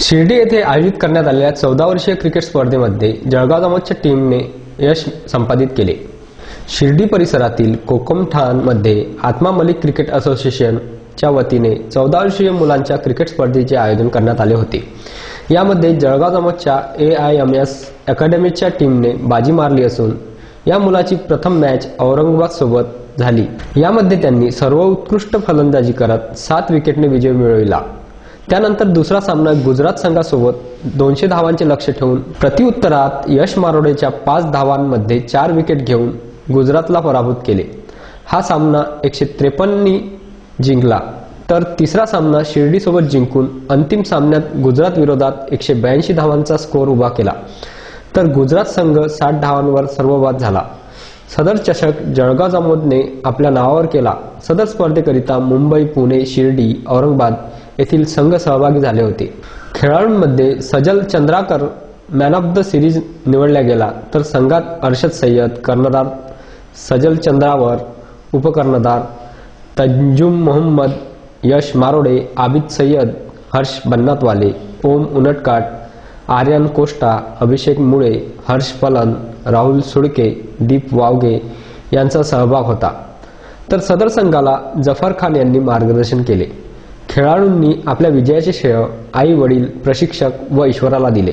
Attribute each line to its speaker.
Speaker 1: शिर्डी येथे आयोजित करण्यात आलेल्या चौदा वर्षीय क्रिकेट स्पर्धेमध्ये जळगाव जामोदच्या टीमने यश संपादित केले. शिर्डी परिसरातील कोकमठाणमध्ये आत्मा मलिक क्रिकेट असोसिएशनच्या वतीने चौदा वर्षीय मुलांच्या क्रिकेट स्पर्धेचे आयोजन करण्यात आले होते. यामध्ये जळगाव जामोदच्या ए आय एम एस अकॅडमीच्या टीमने बाजी मारली असून या मुलाची प्रथम मॅच औरंगाबाद सोबत झाली. यामध्ये त्यांनी सर्वोत्कृष्ट फलंदाजी करत सात विकेटने विजय मिळविला. त्यानंतर दुसरा सामना गुजरात संघासोबत दोनशे धावांचे लक्ष ठेवून प्रतिउत्तरात यश मारोडेच्या पाच धावांमध्ये चार विकेट घेऊन गुजरातला पराभूत केले. हा सामना एकशे त्रेपन्ननी जिंकला. तर तिसरा सामना शिर्डीसोबत जिंकून अंतिम सामन्यात गुजरात विरोधात एकशे ब्याऐंशी धावांचा स्कोअर उभा केला. तर गुजरात संघ साठ धावांवर सर्वबाद झाला. सदर चषक जळगाव जामोदने आपल्या नावावर केला. सदर स्पर्धेकरिता मुंबई पुणे शिर्डी औरंगाबाद येथील संघ सहभागी झाले होते. खेळाडूंमध्ये Sajal Chandrakar man of the series निवडला गेला तर संघात अर्षद सय्यद कर्णधार सजल चंद्रावर उपकर्णधार तंजुम मोहम्मद यश मारोडे आबिद सय्यद हर्ष बन्नातवाले ओम उनटकाट आर्यन कोष्टा अभिषेक मुळे हर्ष पलन राहुल सुडके दीप वावगे यांचा सहभाग होता. तर सदर संघाला जफर खान यांनी मार्गदर्शन केले. खेळाडूंनी आपल्या विजयाचे श्रेय आई वडील प्रशिक्षक व ईश्वराला दिले.